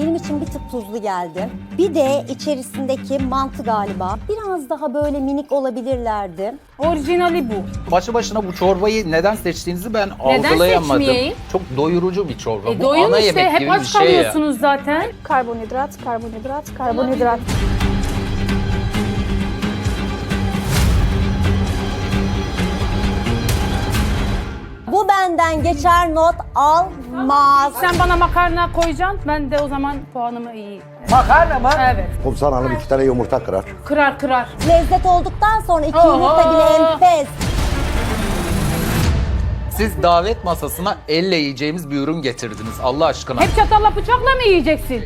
benim için bir tık tuzlu geldi. Bir de içerisindeki mantı galiba. Biraz daha böyle minik olabilirlerdi. Orijinali bu. Başlı başına bu çorbayı neden seçtiğinizi ben algılayamadım. seçmeyeyim? Çok doyurucu bir çorba. E bu doyum ana işte yemek hep gibi bir aç şey ya. kalıyorsunuz zaten. Karbonhidrat, karbonhidrat, karbonhidrat. Bu benden geçer not almaz. Sen bana makarna koyacaksın. Ben de o zaman puanımı iyi. Makarna mı? Evet. Kumsal Hanım iki tane yumurta kırar. Kırar kırar. Lezzet olduktan sonra iki Oho. yumurta bile enfes. Siz davet masasına elle yiyeceğimiz bir ürün getirdiniz Allah aşkına. Hep çatalla bıçakla mı yiyeceksin?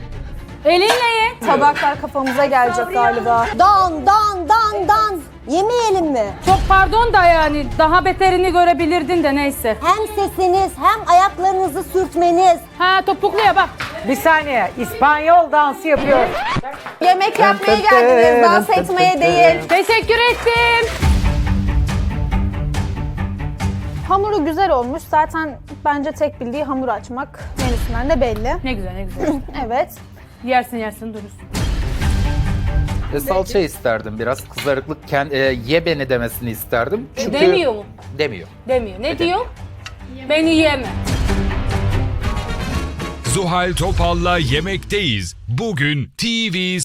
Elinle ye. Tabaklar kafamıza gelecek galiba. Dan dan dan dan. Yemeyelim mi? Çok pardon da yani daha beterini görebilirdin de neyse. Hem sesiniz hem ayaklarınızı sürtmeniz. Ha topukluya bak. Bir saniye. İspanyol dansı yapıyor. Yemek yapmaya geldiniz, dans etmeye değil. Teşekkür ettim. Hamuru güzel olmuş. Zaten bence tek bildiği hamur açmak. Menüsünden de belli. Ne güzel ne güzel. Evet. yersin yersin durursun. E, salça isterdim biraz. Kızarıklık kend- e, ye beni demesini isterdim. Çünkü Demiyor mu? Demiyor. Demiyor. Ne diyor? Beni yeme. Zuhal Topal'la Yemekteyiz. Bugün TV